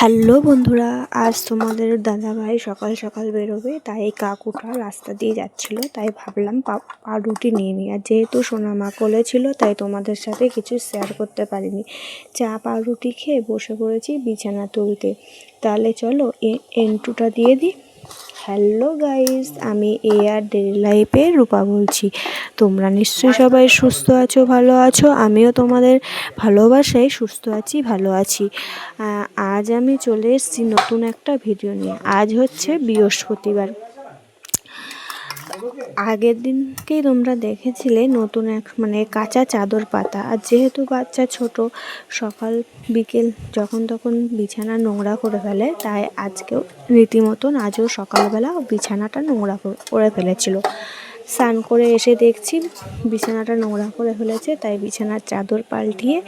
Hello বন্ধুরা, আজ তোমাদের দাদাভাই সকাল সকাল বেরোবে, তাই কাকুটা রাস্তা দিয়ে যাচ্ছিল, তাই ভাবলাম পা- পাউরুটি নিয়ে নিই। আর যেহেতু সোনামা কোলে ছিল, তাই তোমাদের সাথে কিছু শেয়ার করতে পারিনি। চা পাউরুটি খেয়ে বসে পড়েছি বিছানা তুলতে। তাহলে চলো এন্টুটা দিয়ে দিই। হ্যালো গাইস, আমি এ আর ডেলি লাইফে রূপা বলছি। তোমরা নিশ্চয়ই সবাই সুস্থ আছো, ভালো আছো, আমিও তোমাদের ভালোবাসায় সুস্থ আছি, ভালো আছি। আজ আমি চলে এসেছি নতুন একটা ভিডিও নিয়ে। আজ হচ্ছে বৃহস্পতিবার। আগের দিনকেই তোমরা দেখেছিলে নতুন এক মানে কাঁচা চাদর পাতা। আর যেহেতু বাচ্চা ছোট, সকাল, বিকেল যখন তখন বিছানা নোংরা করে ফেলে, তাই আজকেও রীতিমতন আজও সকালবেলা বিছানাটা নোংরা করে- ফেলেছিল। স্নান করে এসে দেখছি বিছানাটা নোংরা করে ফেলেছে, তাই বিছানার চাদর পাল্টিয়ে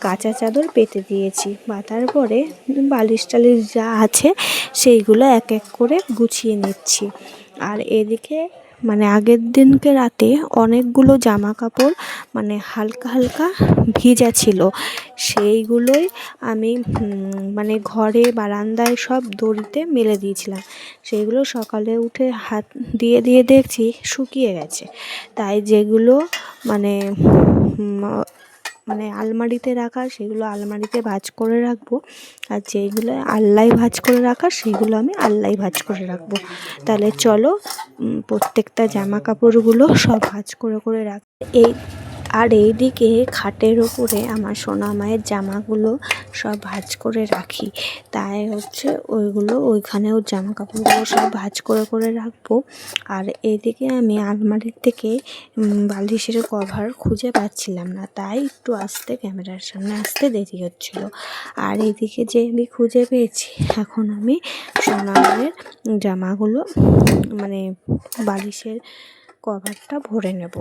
কাঁচা চাদর পেতে দিয়েছি। পাতার পরে বালিশ টালিশ যা আছে, সেইগুলো এক এক করে গুছিয়ে নিচ্ছি। আর এদিকে মানে আগের দিনকে রাতে অনেকগুলো জামা কাপড় মানে হালকা হালকা ভিজা ছিল। সেইগুলোই আমি মানে ঘরে, বারান্দায় সব দড়িতে মেলে দিয়েছিলাম। সেইগুলো সকালে উঠে হাত দিয়ে দিয়ে দেখছি শুকিয়ে গেছে। তাই যেগুলো মানে মানে আলমারিতে রাখা, সেগুলো আলমারিতে ভাজ করে রাখব। আর যেগুলো আল্লাই ভাজ করে রাখা, সেগুলো আমি আল্লাই ভাজ করে রাখব। তাহলে চলো প্রত্যেকটা জামা কাপড়গুলো সব ভাজ করে করে রাখ। এই আর এইদিকে খাটের ওপরে আমার সোনা মায়ের জামাগুলো সব ভাঁজ করে রাখি। তাই হচ্ছে ওইগুলো, ওইখানেও জামা কাপড়গুলো সব ভাঁজ করে করে রাখব। আর এইদিকে আমি আলমারির থেকে বালিশের কভার খুঁজে পাচ্ছিলাম না। তাই একটু আসতে, ক্যামেরার সামনে আসতে দেরি হচ্ছিল। আর এইদিকে যে আমি খুঁজে পেয়েছি, এখন আমি সোনা মায়ের জামাগুলো মানে বালিশের কভারটা ভরে নেব।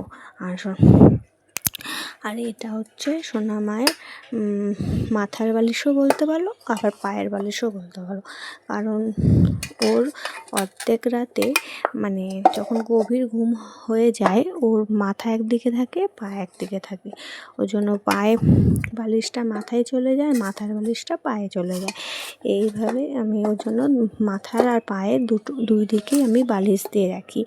আর আর এটা হচ্ছে সোনা মায়ের মাথার বালিশও বলতে পারো, আবার পায়ের বালিশও বলতে পারো। কারণ ওর অর্ধেক রাতে মানে যখন গভীর ঘুম হয়ে যায়, ওর মাথা একদিকে থাকে পা একদিকে থাকে। ওই জন্য পায়ে বালিশটা মাথায় চলে যায়, মাথার বালিশটা পায়ে চলে যায়। এইভাবে আমি ওর জন্য মাথার আর পায়ের দুটো, দুই দিকেই আমি বালিশ দিয়ে রাখি।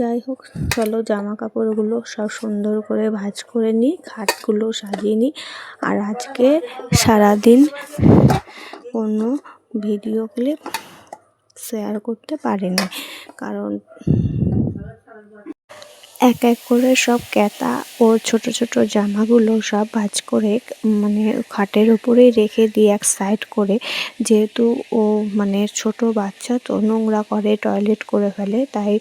যাই হোক, চলো জামা কাপড়গুলো সব সুন্দর করে ভাজ করে নিই, খাটগুলো সাজিয়ে নিই। আর আজকে সারাদিন কোনো ভিডিও ক্লিপ শেয়ার করতে পারিনি, কারণ এক এক করে সব ক্যাতা ও ছোট ছোট জামাগুলো সব ভাজ করে মানে খাটের ওপরেই রেখে দিয়ে এক সাইড করে, যেহেতু ও মানে ছোট বাচ্চা তো নোংরা করে টয়লেট করে ফেলে, তাই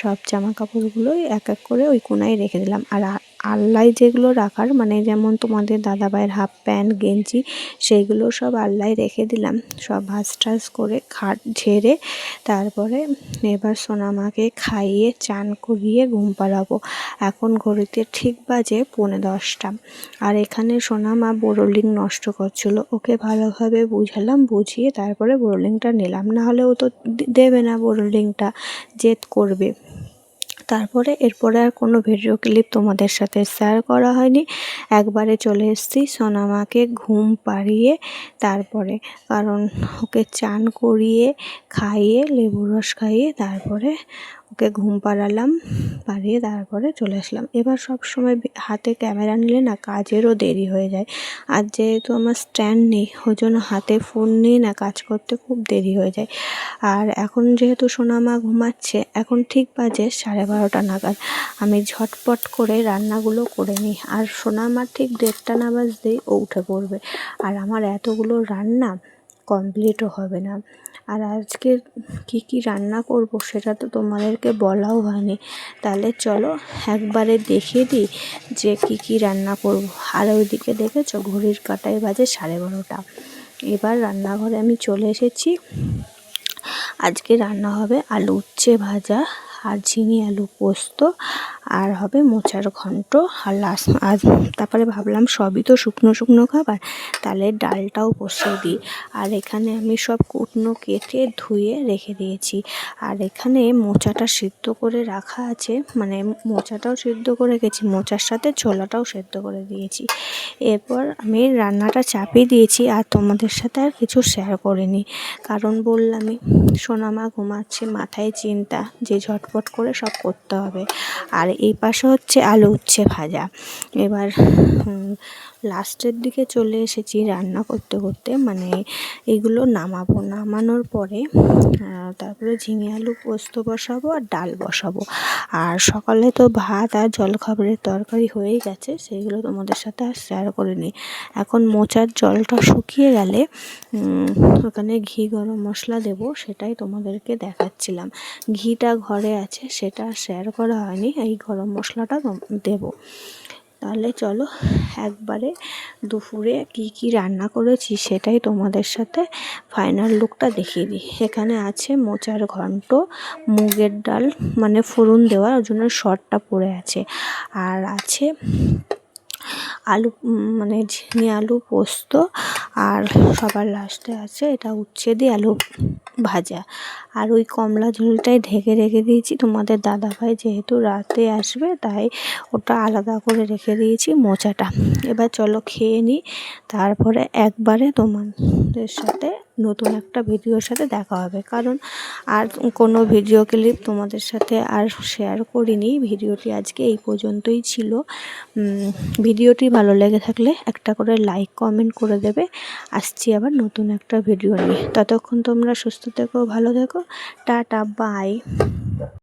সব জামা কাপড়গুলোই এক এক করে ওই কোনায় রেখে দিলাম। আর আ- আলনায় যেগুলো রাখার মানে যেমন তোমাদের দাদাভাইয়ের হাফ প্যান্ট, গেঞ্জি, সেইগুলো সব আলনায় রেখে দিলাম। সব ভাঁজ টাস করে খাট ঝেড়ে তারপরে এবার সোনামাকে খাইয়ে, চান করিয়ে ঘুম পাড়াবো। এখন ঘড়িতে ঠিক বাজে পৌনে দশটা। আর এখানে সোনামা বোরোলিং নষ্ট করছিল। ওকে ভালোভাবে বুঝালাম, বুঝিয়ে তারপরে বোরোলিংটা নিলাম। না হলে ও তো দেবে না বোরোলিংটা, জেদ করবে। তারপরে এরপরে আর কোনো ভিডিও ক্লিপ তোমাদের সাথে শেয়ার করা হয়নি। একবারে চলে এসেছি সোনামাকে ঘুম পাড়িয়ে তারপরে, কারণ ওকে চান করিয়ে, খাইয়ে লেবু রস খাইয়ে তারপরে ওকে ঘুম পাড়ালাম, পাড়িয়ে তারপরে চলে আসলাম। এবার সব সময় হাতে ক্যামেরা নিলে না কাজেরও দেরি হয়ে যায়। আর যেহেতু আমার স্ট্যান্ড নেই ওই জন্য হাতে ফোন নিয়ে না কাজ করতে খুব দেরি হয়ে যায়। আর এখন যেহেতু সোনামা ঘুমাচ্ছে, এখন ঠিক বাজে সাড়ে বারোটা নাগাদ। আমি ঝটপট করে রান্নাগুলো করে নিই। আর সোনামা ঠিক দেড়টা না বাজতেই ও উঠে পড়বে। আর আমার এতগুলো রান্না কমপ্লিটও হবে না। আর আজকে কি কি রান্না করব সেটা তো তোমাদেরকে বলাও হয়নি। তাহলে চলো একবারে দেখে দিই যে কি কি রান্না করব। আর ওইদিকে দেখেছ ঘড়ির কাঁটায় বাজে সাড়ে বারোটা। এবার রান্নাঘরে আমি চলে এসেছি। আজকে রান্না হবে আলু উচ্ছে ভাজা আর ঝিঙে, আলু পোস্ত আর হবে মোচার ঘন্ট আর লাস্ট আর তারপরে ভাবলাম সবই তো শুকনো শুকনো খাবার, তাহলে ডালটাও বসিয়ে দিই। আর এখানে আমি সব কুটনো কেটে ধুয়ে রেখে দিয়েছি। আর এখানে মোচাটা সিদ্ধ করে রাখা আছে মানে মোচাটাও সিদ্ধ করে গেছি মোচার সাথে ছোলাটাও সেদ্ধ করে দিয়েছি। এরপর আমি রান্নাটা চাপিয়ে দিয়েছি আর তোমাদের সাথে আর কিছু শেয়ার করিনি। কারণ বললামই, সোনামা ঘুমাচ্ছে, মাথায় চিন্তা, যে ঝটপট করে সব করতে হবে। আর এই পাশে হচ্ছে আলু উচ্ছে ভাজা। এবার লাস্টের দিকে চলে এসেছি রান্না করতে করতে। মানে এগুলো নামাবো। নামানোর পরে তারপরে ঝিঙে আলু পোস্ত বসাবো আর ডাল বসাবো। আর সকালে তো ভাত আর জলখাবারের তরকারি হয়েই গেছে, সেইগুলো তোমাদের সাথে আর শেয়ার করে নিই এখন মোচার জলটা শুকিয়ে গেলে ওখানে ঘি গরম মশলা দেব, সেটাই তোমাদেরকে দেখাচ্ছিলাম। ঘিটা ঘরে আছে, সেটা শেয়ার করা হয়নি, এই গরম মশলাটা দেবো। তাহলে চলো একবারে দুপুরে কি কি রান্না করেছি সেটাই তোমাদের সাথে ফাইনাল লুকটা দেখিয়ে দিই। এখানে আছে মোচার ঘন্ট, মুগের ডাল মানে ফোড়ন দেওয়া, ওর জন্য শর্টটা পড়ে আছে। আর আছে আলু মানে ঝিঙে আলু পোস্ত, আর সবার লাস্টে আছে এটা উচ্ছে দিয়ে আলু ভাজা। আর ওই কমলা ঝোলটাই ঢেকে রেখে দিয়েছি। তোমাদের দাদাভাই যেহেতু রাতে আসবে, তাই ওটা আলাদা করে রেখে দিয়েছি মোচাটা। এবার চলো খেয়ে নিই, তারপরে একবারে তোমাদের সাথে নতুন একটা ভিডিওর সাথে দেখা হবে। কারণ আর কোনো ভিডিও ক্লিপ তোমাদের সাথে আর শেয়ার করিনি। ভিডিওটি আজকে এই পর্যন্তই ছিল। ভিডিওটি ভালো লেগে থাকলে একটা করে লাইক কমেন্ট করে দেবে। আসছি আবার নতুন একটা ভিডিও নিয়ে। ততক্ষণ তোমরা সুস্থ থেকো, ভালো থেকো। Tata bye